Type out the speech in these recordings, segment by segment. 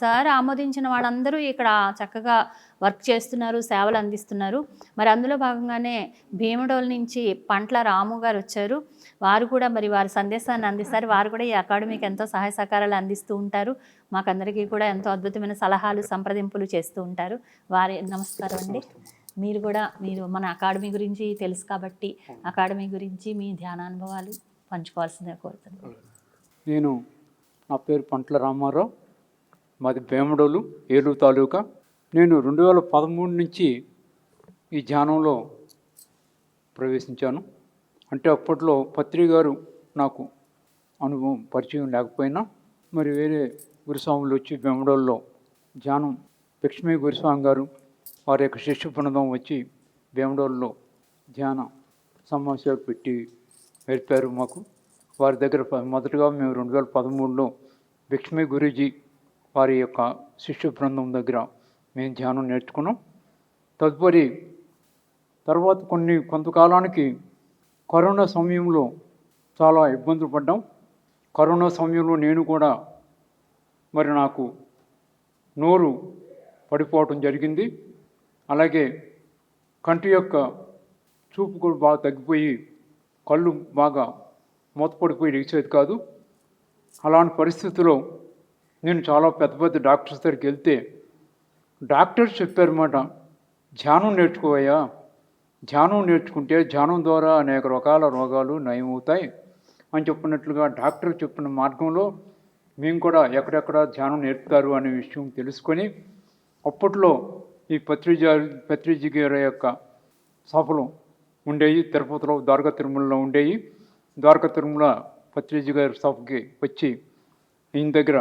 Sir ఆమోదించిన వాళ్ళందరూ ఇక్కడ చక్కగా వర్క్ చేస్తున్నారు సేవలు అందిస్తున్నారు. మరి అందులో భాగంగానే భీమడోల్ నుంచి పంట్ల రాము గారు వచ్చారు. వారు కూడా మరి వారి సందేశాన్ని అందిస్తారు. వారు కూడా ఈ అకాడమీకి ఎంతో సహాయ సహకారాలు అందిస్తూ ఉంటారు. మాకందరికీ కూడా ఎంతో అద్భుతమైన సలహాలు సంప్రదింపులు చేస్తూ ఉంటారు. వారి నమస్కారం అండి. మీరు కూడా మీరు మన అకాడమీ గురించి తెలుసు కాబట్టి అకాడమీ గురించి మీ ధ్యానానుభవాలు పంచుకోవాల్సిందిగా కోరుతున్నాను. నేను నా పేరు పంట్ల రామారావు. మాది భీమడోలు ఏలూరు తాలూకా. నేను రెండు వేల పదమూడు నుంచి ఈ ధ్యానంలో ప్రవేశించాను. అంటే అప్పట్లో పత్రి గారు నాకు అనుభవం పరిచయం లేకపోయినా మరి వేరే గురుస్వాములు వచ్చి భీమడోల్లో ధ్యానం లక్ష్మీ గురుస్వామి గారు వారి యొక్క శిష్యు బృందం వచ్చి భీమడోల్లో ధ్యాన సమాచారం పెట్టి నేర్పారు మాకు. వారి దగ్గర మొదటగా మేము రెండు వేల పదమూడులో లక్ష్మీ గురూజీ వారి యొక్క శిష్యు బృందం దగ్గర మేము ధ్యానం నేర్చుకున్నాం. తదుపరి తర్వాత కొన్ని కొంతకాలానికి కరోనా సమయంలో చాలా ఇబ్బందులు పడ్డాం. కరోనా సమయంలో నేను కూడా మరి నాకు నోరు పడిపోవటం జరిగింది. అలాగే కంటి యొక్క చూపు కూడా బాగా తగ్గిపోయి కళ్ళు బాగా మూతపడిపోయి లేచేది కాదు. అలాంటి పరిస్థితిలో నేను చాలా పెద్ద పెద్ద డాక్టర్స్ దగ్గరికి వెళ్తే డాక్టర్స్ చెప్పారన్నమాట ధ్యానం నేర్చుకోవయ్యా. ధ్యానం నేర్చుకుంటే ధ్యానం ద్వారా అనేక రకాల రోగాలు నయమవుతాయి. అని చెప్పినట్లుగా డాక్టర్ చెప్పిన మార్గంలో మేము కూడా ఎక్కడెక్కడ ధ్యానం నేర్పుతారు అనే విషయం తెలుసుకొని అప్పట్లో ఈ పత్రిజ పత్రిజి గారి యొక్క సభలు ఉండేవి తిరుపతిలో ద్వారకా తిరుమలలో ఉండేవి ద్వారకా తిరుమల పత్రిజి గారి సభకి వచ్చి ఈయన దగ్గర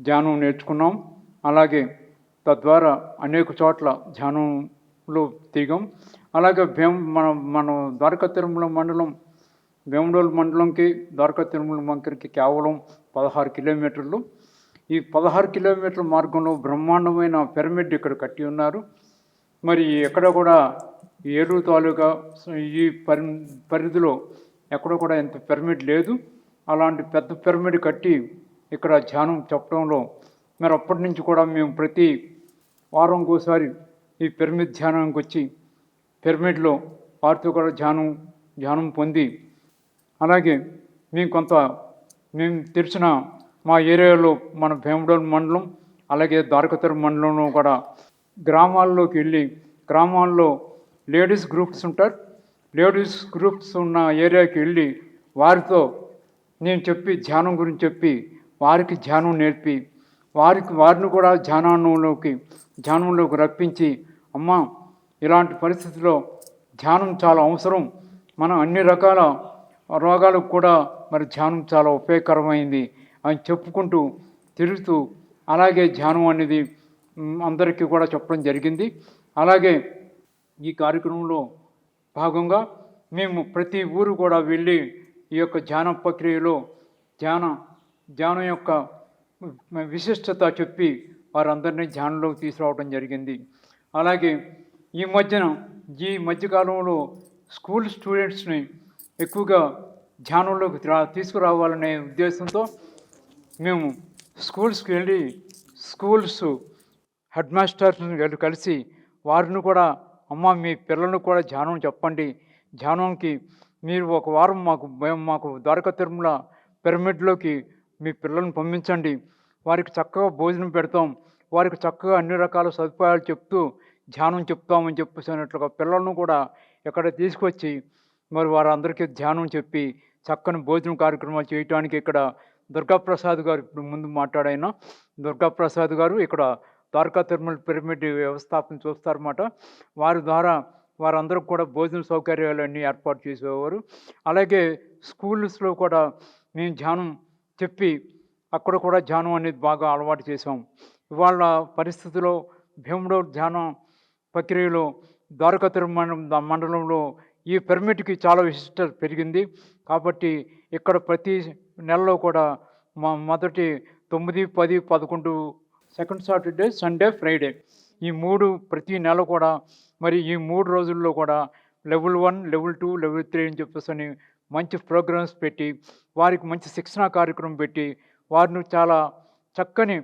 ధ్యానం నేర్చుకున్నాం. అలాగే తద్వారా అనేక చోట్ల ధ్యానంలో తిరిగాం. అలాగే భీమ మన మనం ద్వారకా తిరుమల మండలం భీమడోల్ మండలంకి ద్వారకా తిరుమల మంకరికి కేవలం పదహారు కిలోమీటర్లు. ఈ పదహారు కిలోమీటర్ల మార్గంలో బ్రహ్మాండమైన పిరమిడ్ ఇక్కడ కట్టి ఉన్నారు. మరి ఎక్కడ కూడా ఏలూరు తాలూకా ఈ పరి పరిధిలో ఎక్కడ కూడా ఇంత పిరమిడ్ లేదు. అలాంటి పెద్ద పిరమిడ్ కట్టి ఇక్కడ ధ్యానం చెప్పడంలో మరి అప్పటి నుంచి కూడా మేము ప్రతి వారంకోసారి ఈ పిరమిడ్ ధ్యానానికి వచ్చి పిరమిడ్లో వారితో కూడా ధ్యానం ధ్యానం పొంది అలాగే మేము కొంత మేము తెలిసిన మా ఏరియాలో మన భీమడోల్ మండలం అలాగే ద్వారకతర మండలంలో కూడా గ్రామాల్లోకి వెళ్ళి గ్రామాల్లో లేడీస్ గ్రూప్స్ ఉంటారు. లేడీస్ గ్రూప్స్ ఉన్న ఏరియాకి వెళ్ళి వారితో నేను చెప్పి ధ్యానం గురించి చెప్పి వారికి ధ్యానం నేర్పి వారికి వారిని కూడా ధ్యానంలోకి ధ్యానంలోకి రప్పించి అమ్మ ఇలాంటి పరిస్థితిలో ధ్యానం చాలా అవసరం. మనం అన్ని రకాల రోగాలకు కూడా మరి ధ్యానం చాలా ఉపయోగకరమైంది అని చెప్పుకుంటూ తిరుగుతూ అలాగే ధ్యానం అనేది అందరికీ కూడా చెప్పడం జరిగింది. అలాగే ఈ కార్యక్రమంలో భాగంగా మేము ప్రతి ఊరు కూడా వెళ్ళి ఈ యొక్క ధ్యాన ప్రక్రియలో ధ్యాన ధ్యానం యొక్క విశిష్టత చెప్పి వారందరినీ ధ్యానంలోకి తీసుకురావడం జరిగింది. అలాగే ఈ మధ్యన ఈ మధ్యకాలంలో స్కూల్ స్టూడెంట్స్ని ఎక్కువగా ధ్యానంలోకి తీసుకురావాలనే ఉద్దేశంతో మేము స్కూల్స్కి వెళ్ళి స్కూల్స్ హెడ్ మాస్టర్స్ని వెళ్ళి కలిసి వారిని కూడా అమ్మ మీ పిల్లలను కూడా ధ్యానం చెప్పండి. ధ్యానంకి మీరు ఒక వారం మాకు మేము మాకు ద్వారకా తిరుమల పిరమిడ్లోకి మీ పిల్లల్ని పంపించండి. వారికి చక్కగా భోజనం పెడతాం. వారికి చక్కగా అన్ని రకాల సదుపాయాలు చెప్తూ ధ్యానం చెప్తామని చెప్పేసినట్లుగా పిల్లలను కూడా ఇక్కడ తీసుకొచ్చి మరి వారందరికీ ధ్యానం చెప్పి చక్కని భోజనం కార్యక్రమాలు చేయడానికి ఇక్కడ దుర్గాప్రసాద్ గారు ఇప్పుడు ముందు మాట్లాడైన దుర్గాప్రసాద్ గారు ఇక్కడ ద్వారకా తిరుమల పిరమిడ్ వ్యవస్థాపన చూస్తారన్నమాట. వారి ద్వారా వారందరికి కూడా భోజన సౌకర్యాలన్నీ ఏర్పాటు చేసేవారు. అలాగే స్కూల్స్లో కూడా మేము ధ్యానం చెప్పి అక్కడ కూడా ధ్యానం అనేది బాగా అలవాటు చేసాం ఇవాళ పరిస్థితిలో భీముడో ధ్యానం ప్రక్రియలో ద్వారకా తిరుమల మండలంలో ఈ పెర్మిట్కి చాలా విశిష్టత పెరిగింది. కాబట్టి ఇక్కడ ప్రతి నెలలో కూడా మా మొదటి తొమ్మిది పది పదకొండు సెకండ్ సాటర్డే సండే ఫ్రైడే ఈ మూడు ప్రతి నెల కూడా మరి ఈ మూడు రోజుల్లో కూడా level one level two level three అని చెప్పేసి అని మంచి ప్రోగ్రామ్స్ పెట్టి వారికి మంచి శిక్షణా కార్యక్రమం పెట్టి వారిని చాలా చక్కని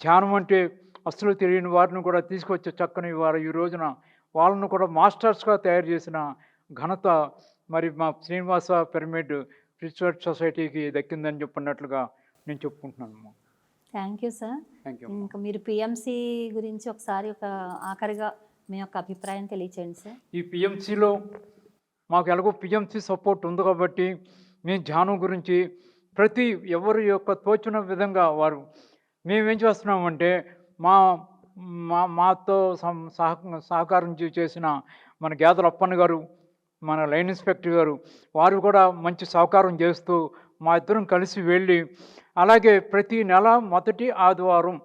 ధ్యానం అంటే అసలు తెలియని వారిని కూడా తీసుకొచ్చే చక్కని వారు ఈ రోజున. వాళ్ళను కూడా మాస్టర్స్గా తయారు చేసిన ఘనత మరి మా శ్రీనివాస పిరమిడ్ రిసర్చ్ సొసైటీకి దక్కిందని చెప్పినట్లుగా నేను చెప్పుకుంటున్నాను థ్యాంక్ యూ సార్. ఇంకా మీరు పిఎంసి గురించి ఒకసారి ఒక ఆఖరిగా మీ యొక్క అభిప్రాయం తెలియచేయండి సార్. ఈ పిఎంసిలో మాకు ఎలాగో పిఎంసి సపోర్ట్ ఉంది కాబట్టి మేము ధ్యానం గురించి ప్రతి ఎవరి యొక్క తోచిన విధంగా వారు మేమేం చేస్తున్నామంటే మా మా మాతో సహ సహకారం చేసిన మన గేదల అప్పన్న గారు మన లైన్ ఇన్స్పెక్టర్ గారు వారు కూడా మంచి సహకారం చేస్తూ మా ఇద్దరం కలిసి వెళ్ళి అలాగే ప్రతి నెల మొదటి ఆదివారం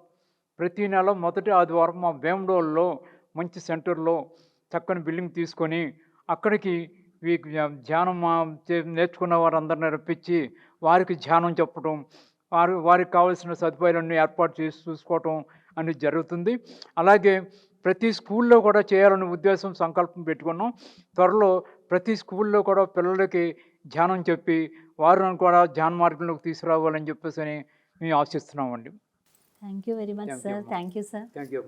ప్రతి నెల మొదటి ఆదివారం మా వేమడోల్లో మంచి సెంటర్లో చక్కని బిల్డింగ్ తీసుకొని అక్కడికి ధ్యానం నేర్చుకున్న వారందరిని రప్పించి వారికి ధ్యానం చెప్పడం వారు వారికి కావాల్సిన సదుపాయాలన్నీ ఏర్పాటు చేసి చూసుకోవటం అనేది జరుగుతుంది. అలాగే ప్రతి స్కూల్లో కూడా చేయాలనే ఉద్దేశం సంకల్పం పెట్టుకున్నాం. త్వరలో ప్రతి స్కూల్లో కూడా పిల్లలకి ధ్యానం చెప్పి వారిని కూడా ధ్యాన మార్గంలోకి తీసుకురావాలని చెప్పేసి అని మేము ఆశిస్తున్నామండి. Thank you very much sir. Thank you sir thank you